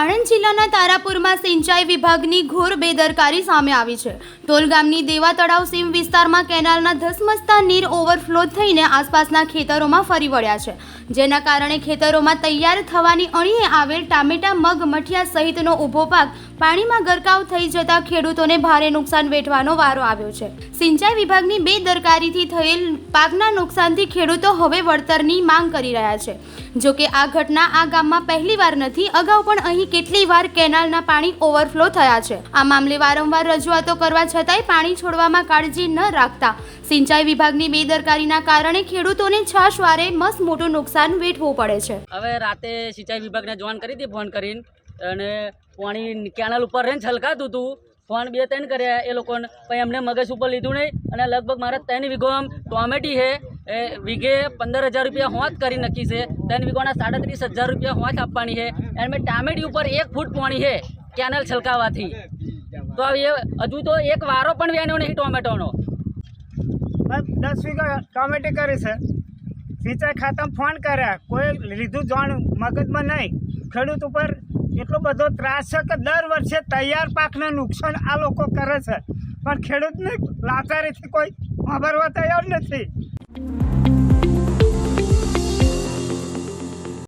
આણંદ જિલ્લાના તારાપુરમાં સિંચાઈ વિભાગની ઘોર બેદરકારી સામે આવી છે. ટોલ ગામની દેવા તળાવ સીમ વિસ્તારમાં કેનાલના ધસમસતા નીર ઓવરફ્લો થઈને આસપાસના ખેતરોમાં ફરી વળ્યા છે. જેના કારણે ખેતરોમાં તૈયાર થવાની અણીએ આવેલ ટામેટા, મગ, મઠિયા સહિતનો ઊભો પાક પાણીમાં ગરકાવ થઈ જતા ખેડૂતોને ભારે નુકસાન વેઠવાનો વારો આવ્યો છે. સિંચાઈ વિભાગની બેદરકારીથી થયેલ પાકના નુકસાનથી ખેડૂતો હવે વળતરની માંગ કરી રહ્યા છે. જોકે આ ઘટના આ ગામમાં પહેલીવાર નથી, અગાઉ પણ અહીં કેટલી વાર કેનાલના પાણી ઓવરફ્લો થયા છે. આ મામલે વારંવાર રજૂઆતો કરવા છતાંય પાણી છોડવામાં કાળજી ન રાખતા. સિંચાઈ વિભાગની બેદરકારીના કારણે ખેડૂતોને છાશવારે મસ્ત મોટું નુકસાન વેઠવું પડે છે. હવે રાતે સિંચાઈ વિભાગને જોઈન કરી હતી, ફોન કરીને. અને પાણી કેનાલ ઉપર રહીને છલકાતું હતું. ફોન બે ત્રણ કર્યા એ લોકોને. પછી એમને મગજ ઉપર લીધું નહીં. અને લગભગ મારા ત્રણ વીઘો આમ ટોમેટી છે. એ વીઘે પંદર હજાર રૂપિયા હોંચ કરી નક્કી છે. ત્રણ વીઘોના સાડત્રીસ હજાર રૂપિયા હોંચ આપવાની છે. અને મેં ટામેટી ઉપર એક ફૂટ પાણી છે કેનલ છલકાવાથી. તો એ હજુ તો એક વારો પણ વ્યાન્યો નહીં ટોમેટોનો. દસ વીઘા ટોમેટી કરી છે. સિંચાઈ ખાતામાં ફોન કર્યા. કોઈ લીધું જાણ મગજમાં નહીં. ખેડૂત ઉપર એટલો બધો ત્રાસ છે કે દર વર્ષે તૈયાર પાકને નુકસાન આ લોકો કરે છે. પણ ખેડૂતને લાચારીથી કોઈ વાપરવા તૈયાર નથી. Thank you.